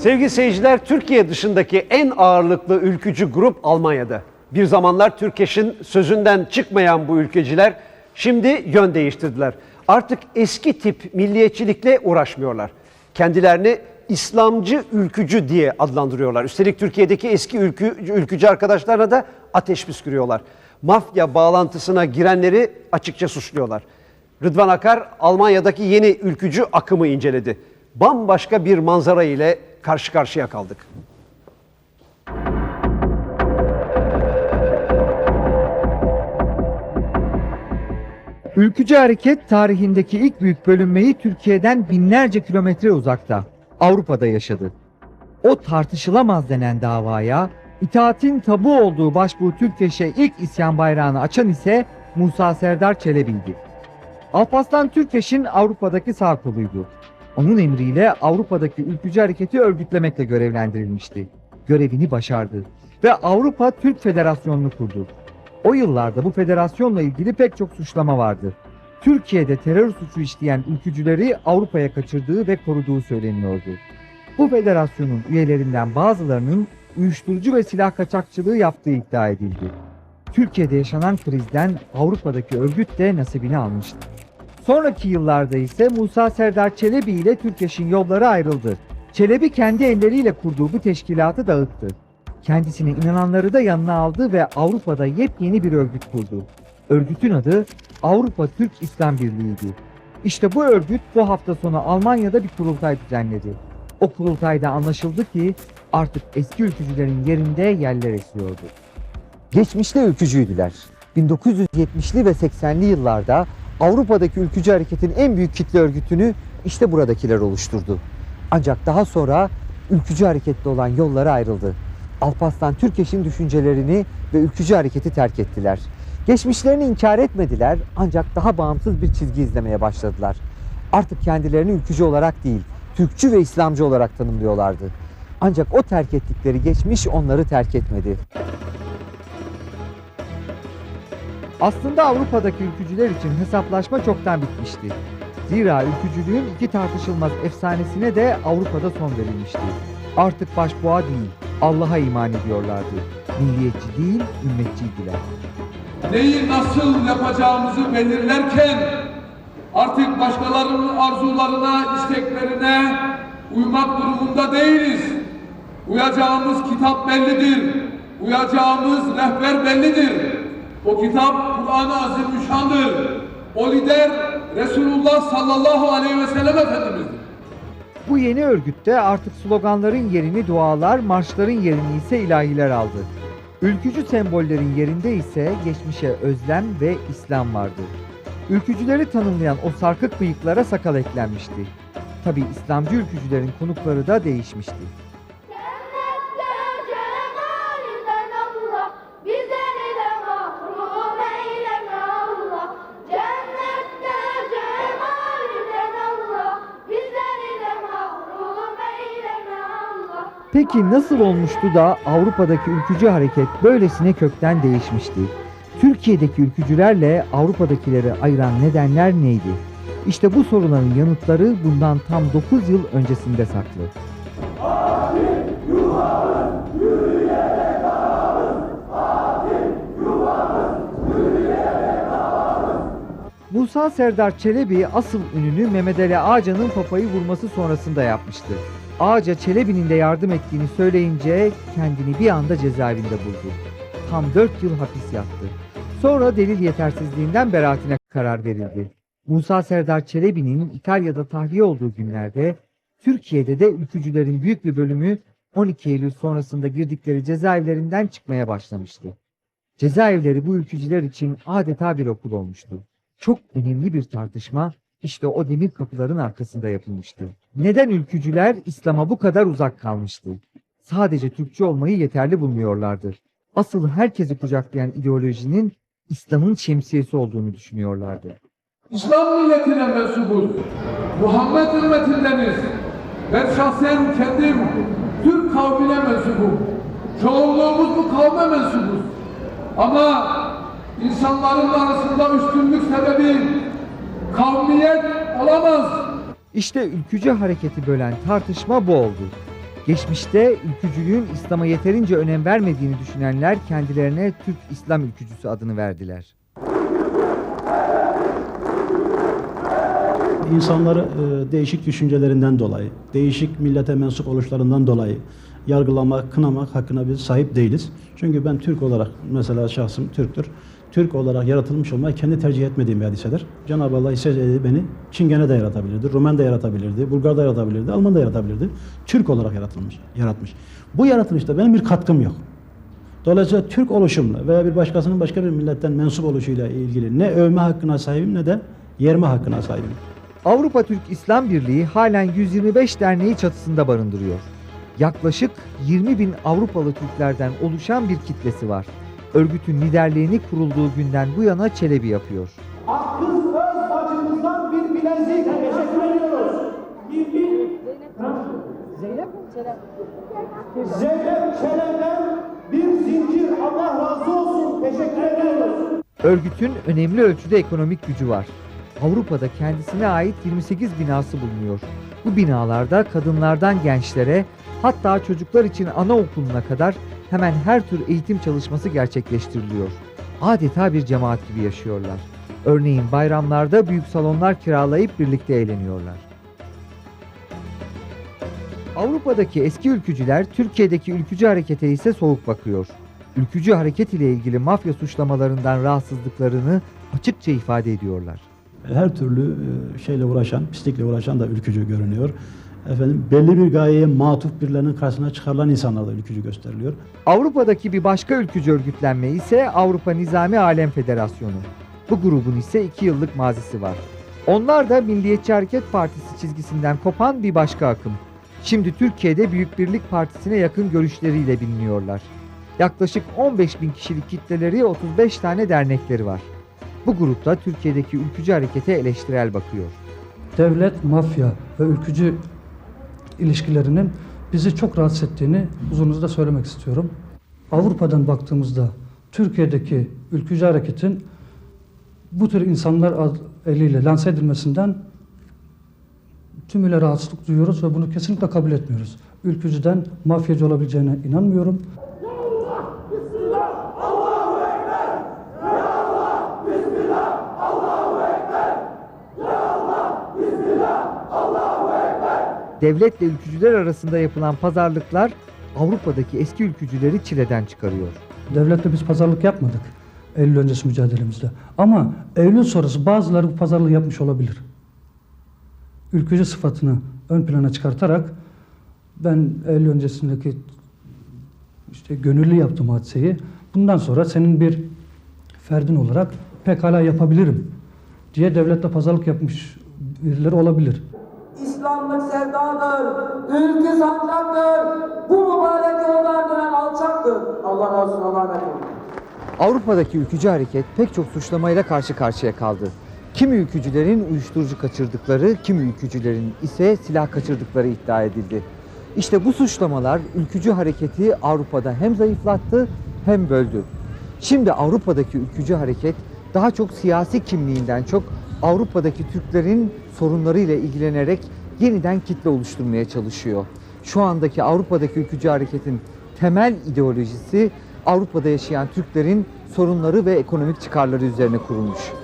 Sevgili seyirciler, Türkiye dışındaki en ağırlıklı ülkücü grup Almanya'da. Bir zamanlar Türkeş'in sözünden çıkmayan bu ülkeciler şimdi yön değiştirdiler. Artık eski tip milliyetçilikle uğraşmıyorlar. Kendilerini İslamcı ülkücü diye adlandırıyorlar. Üstelik Türkiye'deki eski ülkü, ülkücü arkadaşlarına da ateş püskürüyorlar. Mafya bağlantısına girenleri açıkça suçluyorlar. Rıdvan Akar Almanya'daki yeni ülkücü akımı inceledi. Bambaşka bir manzara ile karşı karşıya kaldık. Ülkücü hareket tarihindeki ilk büyük bölünmeyi Türkiye'den binlerce kilometre uzakta, Avrupa'da yaşadı. O tartışılamaz denen davaya, itaatin tabu olduğu başbuğ Türkeş'e ilk isyan bayrağını açan ise Musa Serdar Çelebi'ydi. Alparslan Türkeş'in Avrupa'daki sağ koluydu. Onun emriyle Avrupa'daki ülkücü hareketi örgütlemekle görevlendirilmişti. Görevini başardı ve Avrupa Türk Federasyonu'nu kurdu. O yıllarda bu federasyonla ilgili pek çok suçlama vardı. Türkiye'de terör suçu işleyen ülkücüleri Avrupa'ya kaçırdığı ve koruduğu söyleniyordu. Bu federasyonun üyelerinden bazılarının uyuşturucu ve silah kaçakçılığı yaptığı iddia edildi. Türkiye'de yaşanan krizden Avrupa'daki örgüt de nasibini almıştı. Sonraki yıllarda ise Musa Serdar Çelebi ile Türkeş'in yolları ayrıldı. Çelebi kendi elleriyle kurduğu bu teşkilatı dağıttı. Kendisine inananları da yanına aldı ve Avrupa'da yepyeni bir örgüt kurdu. Örgütün adı Avrupa Türk İslam Birliği'ydi. İşte bu örgüt bu hafta sonu Almanya'da bir kurultay düzenledi. O kurultayda anlaşıldı ki artık eski ülkücülerin yerinde yerler esiyordu. Geçmişte ülkücüydüler. 1970'li ve 80'li yıllarda Avrupa'daki ülkücü hareketin en büyük kitle örgütünü işte buradakiler oluşturdu. Ancak daha sonra ülkücü hareketli olan yolları ayrıldı. Alparslan Türkeş'in düşüncelerini ve ülkücü hareketi terk ettiler. Geçmişlerini inkar etmediler ancak daha bağımsız bir çizgi izlemeye başladılar. Artık kendilerini ülkücü olarak değil, Türkçü ve İslamcı olarak tanımlıyorlardı. Ancak o terk ettikleri geçmiş onları terk etmedi. Aslında Avrupa'daki ülkücüler için hesaplaşma çoktan bitmişti. Zira ülkücülüğün iki tartışılmaz efsanesine de Avrupa'da son verilmişti. Artık başboğa değil, Allah'a iman ediyorlardı. Milliyetçi değil, ümmetçiydiler. neyi nasıl yapacağımızı belirlerken artık başkalarının arzularına, isteklerine uymak durumunda değiliz. Uyacağımız kitap bellidir. Uyacağımız rehber bellidir. O kitap Kur'an-ı Azimüşşan'dır. O lider Resulullah sallallahu aleyhi ve sellem Efendimiz'dir. Bu yeni örgütte artık sloganların yerini dualar, marşların yerini ise ilahiler aldı. Ülkücü sembollerin yerinde ise geçmişe özlem ve İslam vardı. Ülkücüleri tanımlayan o sarkık bıyıklara sakal eklenmişti. Tabi İslamcı ülkücülerin konukları da değişmişti. Peki nasıl olmuştu da Avrupa'daki ülkücü hareket böylesine kökten değişmişti? Türkiye'deki ülkücülerle Avrupa'dakileri ayıran nedenler neydi? İşte bu soruların yanıtları bundan tam 9 yıl öncesinde saklı. Musa Serdar Çelebi asıl ününü Mehmet Ali Ağca'nın papayı vurması sonrasında yapmıştı. Ağaca Çelebi'nin de yardım ettiğini söyleyince kendini bir anda cezaevinde buldu. Tam 4 yıl hapis yattı. Sonra delil yetersizliğinden beraatine karar verildi. Musa Serdar Çelebi'nin İtalya'da tahliye olduğu günlerde Türkiye'de de ülkücülerin büyük bir bölümü 12 Eylül sonrasında girdikleri cezaevlerinden çıkmaya başlamıştı. Cezaevleri bu ülkücüler için adeta bir okul olmuştu. Çok önemli bir tartışma işte o demir kapıların arkasında yapılmıştı. Neden ülkücüler İslam'a bu kadar uzak kalmıştı? Sadece Türkçe olmayı yeterli bulmuyorlardı. Asıl herkesi kucaklayan ideolojinin İslam'ın şemsiyesi olduğunu düşünüyorlardı. İslam milletine mensubuz. Muhammed ümmetindeniz. Ben şahsen kendim Türk kavmine mensubum. Çoğunluğumuz bu kavme mensubuz. Ama insanların arasında üstünlük sebebi kavmiyet olamaz. İşte ülkücü hareketi bölen tartışma bu oldu. Geçmişte ülkücülüğün İslam'a yeterince önem vermediğini düşünenler kendilerine Türk İslam ülkücüsü adını verdiler. İnsanları e, değişik düşüncelerinden dolayı, değişik millete mensup oluşlarından dolayı yargılamak, kınamak hakkına biz sahip değiliz. Çünkü ben Türk olarak, mesela şahsım Türktür. Türk olarak yaratılmış olmayı kendi tercih etmediğim bir hadisedir. Cenab-ı Allah isteseydi beni Çingene de yaratabilirdi, Rumen de yaratabilirdi, Bulgar da yaratabilirdi, Alman da yaratabilirdi. Türk olarak yaratılmış, yaratmış. Bu yaratılışta benim bir katkım yok. Dolayısıyla Türk oluşumla veya bir başkasının başka bir milletten mensup oluşuyla ilgili ne övme hakkına sahibim ne de yerme hakkına sahibim. Avrupa Türk İslam Birliği halen 125 derneği çatısında barındırıyor. Yaklaşık 20 bin Avrupalı Türklerden oluşan bir kitlesi var. Örgütün liderliğini kurulduğu günden bu yana Çelebi yapıyor. Kız öz bacımızdan bir bilezik teşekkür ediyoruz. Bir, bir Zeynep? Zeynep Çelen'den bir zincir Allah razı olsun teşekkür ediyoruz. Örgütün önemli ölçüde ekonomik gücü var. Avrupa'da kendisine ait 28 binası bulunuyor. Bu binalarda kadınlardan gençlere hatta çocuklar için anaokuluna kadar hemen her tür eğitim çalışması gerçekleştiriliyor. Adeta bir cemaat gibi yaşıyorlar. Örneğin bayramlarda büyük salonlar kiralayıp birlikte eğleniyorlar. Avrupa'daki eski ülkücüler Türkiye'deki ülkücü harekete ise soğuk bakıyor. Ülkücü hareket ile ilgili mafya suçlamalarından rahatsızlıklarını açıkça ifade ediyorlar. Her türlü e, şeyle uğraşan, pislikle uğraşan da ülkücü görünüyor. Efendim belli bir gayeye matuf birilerinin karşısına çıkarılan insanlar da ülkücü gösteriliyor. Avrupa'daki bir başka ülkücü örgütlenme ise Avrupa Nizami Alem Federasyonu. Bu grubun ise iki yıllık mazisi var. Onlar da Milliyetçi Hareket Partisi çizgisinden kopan bir başka akım. Şimdi Türkiye'de Büyük Birlik Partisi'ne yakın görüşleriyle biliniyorlar. Yaklaşık 15 bin kişilik kitleleri 35 tane dernekleri var. Bu grupta Türkiye'deki ülkücü harekete eleştirel bakıyor. devlet, mafya ve ülkücü ilişkilerinin bizi çok rahatsız ettiğini huzurunuzda söylemek istiyorum. Avrupa'dan baktığımızda Türkiye'deki ülkücü hareketin bu tür insanlar eliyle lanse edilmesinden tümüyle rahatsızlık duyuyoruz ve bunu kesinlikle kabul etmiyoruz. Ülkücüden mafyacı olabileceğine inanmıyorum. Devletle ülkücüler arasında yapılan pazarlıklar Avrupa'daki eski ülkücüleri çileden çıkarıyor. Devletle biz pazarlık yapmadık Eylül öncesi mücadelemizde. Ama Eylül sonrası bazıları bu pazarlığı yapmış olabilir. Ülkücü sıfatını ön plana çıkartarak ben Eylül öncesindeki işte gönüllü yaptım hadiseyi. Bundan sonra senin bir ferdin olarak pekala yapabilirim diye devletle pazarlık yapmış birileri olabilir. Sevdadır, ülkü sancaktır, bu mübarek yoldan alçaktır. Allah razı olsun, Allah'a emanet olun. Avrupa'daki ülkücü hareket pek çok suçlamayla karşı karşıya kaldı. Kimi ülkücülerin uyuşturucu kaçırdıkları, kimi ülkücülerin ise silah kaçırdıkları iddia edildi. İşte bu suçlamalar ülkücü hareketi Avrupa'da hem zayıflattı hem böldü. Şimdi Avrupa'daki ülkücü hareket daha çok siyasi kimliğinden çok Avrupa'daki Türklerin sorunlarıyla ilgilenerek yeniden kitle oluşturmaya çalışıyor. Şu andaki Avrupa'daki ülkücü hareketin temel ideolojisi Avrupa'da yaşayan Türklerin sorunları ve ekonomik çıkarları üzerine kurulmuş.